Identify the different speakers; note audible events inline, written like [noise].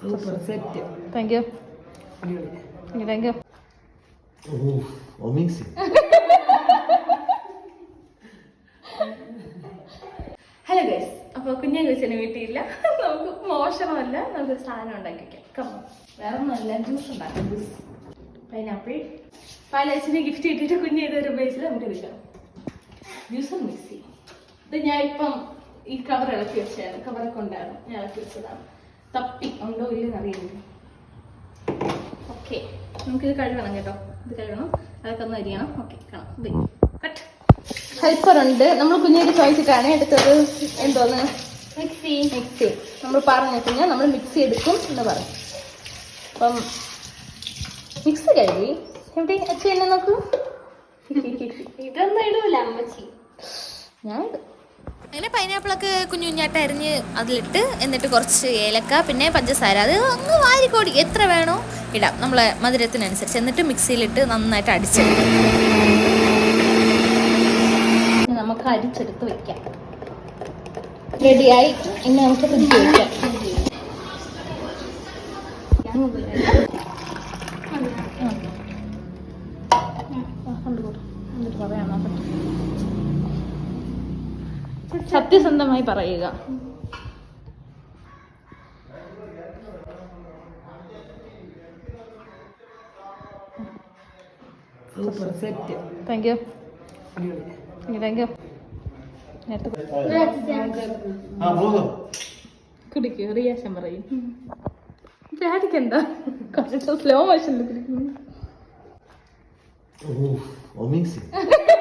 Speaker 1: Super set
Speaker 2: thank you thank you. Hello guys അപ്പോൾ കുഞ്ഞെ കൊച്ചിന് വീട്ടിയില്ല നമുക്ക് മോശമല്ല നമുക്ക് സാധനം ഉണ്ടാക്കി വെക്കാം. കമ്മ വേറെ ഒന്നുമല്ല ജ്യൂസ് ഉണ്ടാക്കാം. ജ്യൂസ് പൈനാപ്പിൾ പാലച്ചിന് ഗിഫ്റ്റ് കിട്ടിയിട്ട് കുഞ്ഞ് ഇതൊരു ഉപയോഗിച്ചിട്ട് നമുക്ക് എടുക്കാം ജ്യൂസ് മിക്സ് ചെയ്യും. ഇത് ഞാൻ ഇപ്പം ഈ കവർ ഇളക്കി വെച്ചായിരുന്നു കവറൊക്കെ ഉണ്ടായിരുന്നു. ഞാൻ ഇളക്കി വെച്ചതാണ്. തപ്പി ഉണ്ടോ ഇല്ലെന്ന് അറിയില്ല. ഓക്കെ നമുക്കിത് കഴുകണം കേട്ടോ. ഇത് കഴുകണം. അതൊക്കെ ഒന്ന് അരിയണം. ഓക്കെ കാണാം. കട്ട് ഹെൽപ്പർ ഉണ്ട്. നമ്മൾ കുഞ്ഞിന്റെ ചോദിച്ചിട്ടാണ് എടുത്തത്. എന്തോന്ന്? മിക്സി മിക്സി നമ്മൾ പറഞ്ഞു കഴിഞ്ഞാൽ നമ്മൾ മിക്സി എടുക്കും എന്ന് പറയും. അപ്പം മിക്സി കഴുകി. എവിടെ? അച്ഛൻ എന്നെ നോക്കൂ. [laughs]
Speaker 1: ഇതൊന്നും ഇടൂല അമ്മച്ചി.
Speaker 2: ഞാൻ ഇടും.
Speaker 3: അങ്ങനെ പൈനാപ്പിളൊക്കെ കുഞ്ഞു കുഞ്ഞായിട്ട് അരിഞ്ഞ് അതിലിട്ട് എന്നിട്ട് കുറച്ച് ഏലക്ക പിന്നെ പഞ്ചസാര അത് അങ്ങ് വാരിക്കോടി എത്ര വേണോ ഇടാം നമ്മളെ മധുരത്തിനനുസരിച്ച് എന്നിട്ട് മിക്സിയിലിട്ട് നന്നായിട്ട് അടിച്ചെടുക്കും
Speaker 2: നമുക്ക് അരിച്ചെടുത്ത് വെക്കാം റെഡിയായി ഇനി നമുക്ക് വെക്കാം സത്യസന്ധമായി പറയുക. താങ്ക് യു താങ്ക് യു നേരത്തെ
Speaker 4: brother.
Speaker 2: കുടിക്കൂ റിയാക്ഷൻ പറയും. ഡാഡിക്ക് എന്താ കുറച്ച് സ്ലോ മോഷനിൽ കുടിക്കുന്നു. [laughs]